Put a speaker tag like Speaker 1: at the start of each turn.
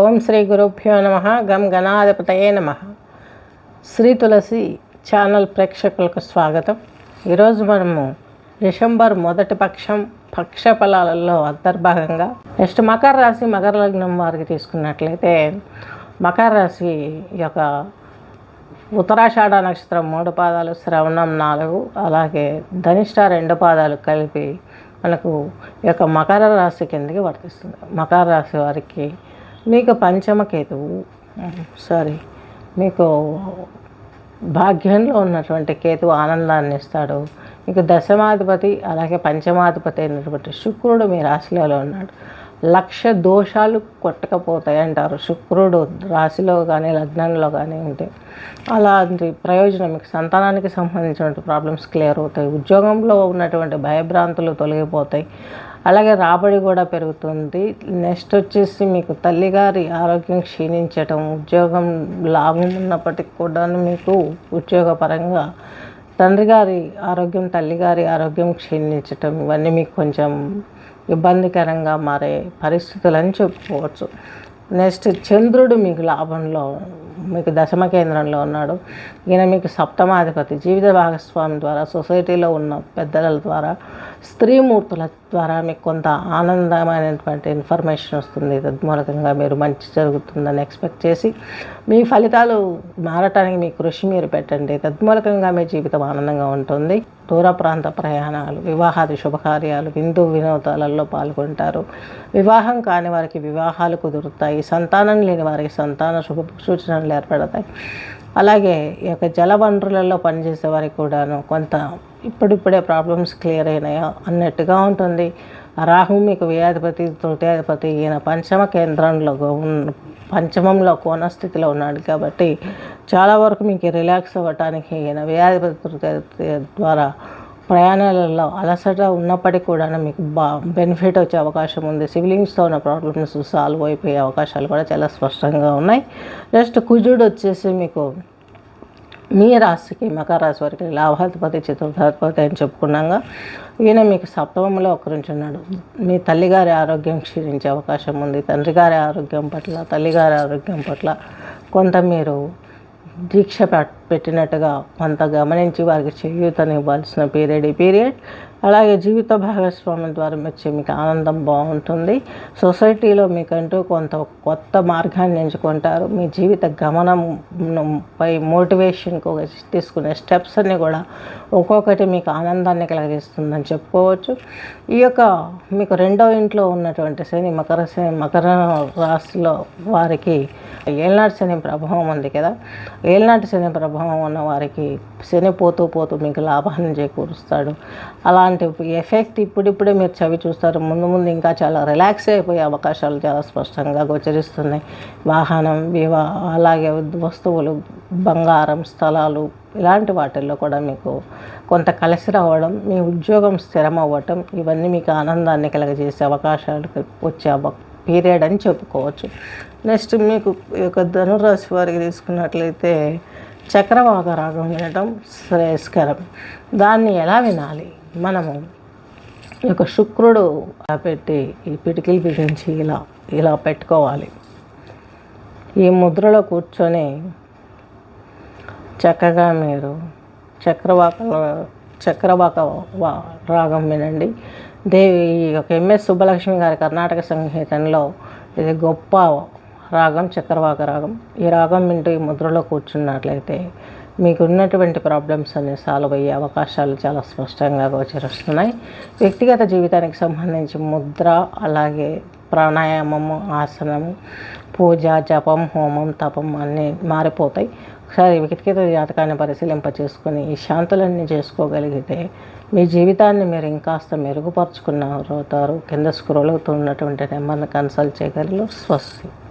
Speaker 1: ఓం శ్రీ గురుభ్యో నమ. గం గణాధిపతయే నమ. శ్రీ తులసి ఛానల్ ప్రేక్షకులకు స్వాగతం. ఈరోజు మనము డిసెంబర్ మొదటి పక్షం పక్ష ఫలాలలో అంతర్భాగంగా నెక్స్ట్ మకర రాశి మకర లగ్నం వారికి తీసుకున్నట్లయితే మకర రాశి యొక్క ఉత్తరాషాఢ నక్షత్రం మూడు పాదాలు శ్రవణం నాలుగు అలాగే ధనిష్ట రెండు పాదాలు కలిపి మనకు ఈ యొక్క మకర రాశి కిందకి వర్తిస్తుంది. మకర రాశి వారికి మీకు పంచమ కేతువు. సారీ మీకు భాగ్యంలో ఉన్నటువంటి కేతువు ఆనందాన్ని ఇస్తాడు. మీకు దశమాధిపతి అలాగే పంచమాధిపతి అయినటువంటి శుక్రుడు మీ రాశిలో ఉన్నాడు. లక్ష దోషాలు కొట్టకపోతాయి అంటారు. శుక్రుడు రాశిలో కానీ లగ్నంలో కానీ ఉంటే అలాంటి ప్రయోజనం మీకు సంతానానికి సంబంధించినటువంటి ప్రాబ్లమ్స్ క్లియర్ అవుతాయి. ఉద్యోగంలో ఉన్నటువంటి భయభ్రాంతులు తొలగిపోతాయి. అలాగే రాబడి కూడా పెరుగుతుంది. నెక్స్ట్ వచ్చేసి మీకు తల్లిగారి ఆరోగ్యం క్షీణించటం ఉద్యోగం లాభం ఉన్నప్పటికీ కూడా మీకు ఉద్యోగపరంగా తండ్రి గారి ఆరోగ్యం తల్లిగారి ఆరోగ్యం క్షీణించటం ఇవన్నీ మీకు కొంచెం ఇబ్బందికరంగా మారే పరిస్థితులు అని చెప్పుకోవచ్చు. నెక్స్ట్ చంద్రుడు మీకు లాభంలో మీకు దశమ కేంద్రంలో ఉన్నాడు. ఈయన మీకు సప్తమాధిపతి. జీవిత భాగస్వామి ద్వారా సొసైటీలో ఉన్న పెద్దల ద్వారా స్త్రీమూర్తుల ద్వారా మీకు కొంత ఆనందమైనటువంటి ఇన్ఫర్మేషన్ వస్తుంది. తద్మూలకంగా మీరు మంచి జరుగుతుందని ఎక్స్పెక్ట్ చేసి మీ ఫలితాలు మారటానికి మీ కృషి మీరు పెట్టండి. తద్మూలకంగా మీ జీవితం ఆనందంగా ఉంటుంది. దూర ప్రాంత ప్రయాణాలు వివాహాది శుభకార్యాలు విందు వినోదాలలో పాల్గొంటారు. వివాహం కాని వారికి వివాహాలు కుదురుతాయి. సంతానం లేని వారికి సంతాన శుభ సూచనలు ఏర్పడతాయి. అలాగే ఈ యొక్క జల వనరులలో పనిచేసే వారికి కూడాను కొంత ఇప్పుడిప్పుడే ప్రాబ్లమ్స్ క్లియర్ అయినాయా అన్నట్టుగా ఉంటుంది. రాహు మీకు వ్యాధిపతి తృతీయాధిపతి ఈయన పంచమ కేంద్రంలో పంచమంలో కోణస్థితిలో ఉన్నాడు కాబట్టి చాలా వరకు మీకు రిలాక్స్ అవ్వటానికి ఈయన వ్యాధిపతి తృతీయాధిపతి ద్వారా ప్రయాణాలలో అలసట ఉన్నప్పటికీ కూడా మీకు బా బెనిఫిట్ వచ్చే అవకాశం ఉంది. సివిలింగ్స్తో ఉన్న ప్రాబ్లమ్స్ సాల్వ్ అయిపోయే అవకాశాలు కూడా చాలా స్పష్టంగా ఉన్నాయి. నెక్స్ట్ కుజుడు వచ్చేసి మీకు మీ రాశికి మకర రాశి వారికి లాభాధిపతి చతుర్థాధిపతి అని చెప్పుకున్నాగా. ఈయన మీకు సప్తమంలో ఒకరించున్నాడు మీ తల్లిగారి ఆరోగ్యం క్షీణించే అవకాశం ఉంది. తండ్రి గారి ఆరోగ్యం పట్ల తల్లిగారి ఆరోగ్యం పట్ల కొంత మీరు దీక్ష పెట్టినట్టుగా కొంత గమనించి వారికి చేయూతనివ్వాల్సిన పీరియడ్ ఈ పీరియడ్ అలాగే జీవిత భాగస్వామ్యం ద్వారా వచ్చే మీకు ఆనందం బాగుంటుంది. సొసైటీలో మీకంటూ కొంత కొత్త మార్గాన్ని ఎంచుకుంటారు. మీ జీవిత గమనం పై మోటివేషన్కు తీసుకునే స్టెప్స్ అన్నీ కూడా ఒక్కొక్కటి మీకు ఆనందాన్ని కలిగిస్తుందని చెప్పుకోవచ్చు. ఈ యొక్క మీకు రెండో ఇంట్లో ఉన్నటువంటి శని మకర శని మకర రాశిలో వారికి ఏలనాటి శని ప్రభావం ఉంది కదా. ఏలనాటి శని ప్రభావం ఉన్న వారికి శని పోతూ పోతూ మీకు లాభాన్ని చేకూరుస్తాడు. అలాంటి ఎఫెక్ట్ ఇప్పుడిప్పుడే మీరు చవి చూస్తారు. ముందు ముందు ఇంకా చాలా రిలాక్స్ అయిపోయే అవకాశాలు చాలా స్పష్టంగా గోచరిస్తున్నాయి. వాహనం వివా అలాగే వస్తువులు బంగారం స్థలాలు ఇలాంటి వాటిల్లో కూడా మీకు కొంత కలిసి రావడం మీ ఉద్యోగం స్థిరం అవ్వటం ఇవన్నీ మీకు ఆనందాన్ని కలగజేసే అవకాశాలు వచ్చే అవ పీరియడ్ అని చెప్పుకోవచ్చు. నెక్స్ట్ మీకు ఈ యొక్క ధనురాశి వారికి తీసుకున్నట్లయితే చక్రవాక రాగం వినటం శ్రేయస్కరం. దాన్ని ఎలా వినాలి? మనము ఒక యొక్క శుక్రుడు పెట్టి ఈ పిటికిలు బిగించి ఇలా ఇలా పెట్టుకోవాలి. ఈ ముద్రలో కూర్చొని చక్కగా మీరు చక్రవాక చక్రవాక రాగం వినండి. దేవి ఈ యొక్క ఎంఎస్ సుబ్బలక్ష్మి గారి కర్ణాటక సంగీతంలో ఇది గొప్ప రాగం చక్రవాక రాగం. ఈ రాగం వింటూ ఈ ముద్రలో కూర్చున్నట్లయితే మీకు ఉన్నటువంటి ప్రాబ్లమ్స్ అన్ని సాల్వ్ అయ్యే అవకాశాలు చాలా స్పష్టంగా గోచరిస్తున్నాయి. వ్యక్తిగత జీవితానికి సంబంధించి ముద్ర అలాగే ప్రాణాయామము ఆసనము పూజ జపం హోమం తపం అన్నీ మారిపోతాయి. ఒకసారి వ్యక్తిగత జాతకాన్ని పరిశీలింప చేసుకుని ఈ శాంతులన్నీ చేసుకోగలిగితే మీ జీవితాన్ని మీరు ఇంకాస్త మెరుగుపరుచుకున్న అవుతారు కింద స్క్రోల్ అవుతున్నటువంటి నెంబర్ని కన్సల్ట్ చేయగలరు. స్వస్తి.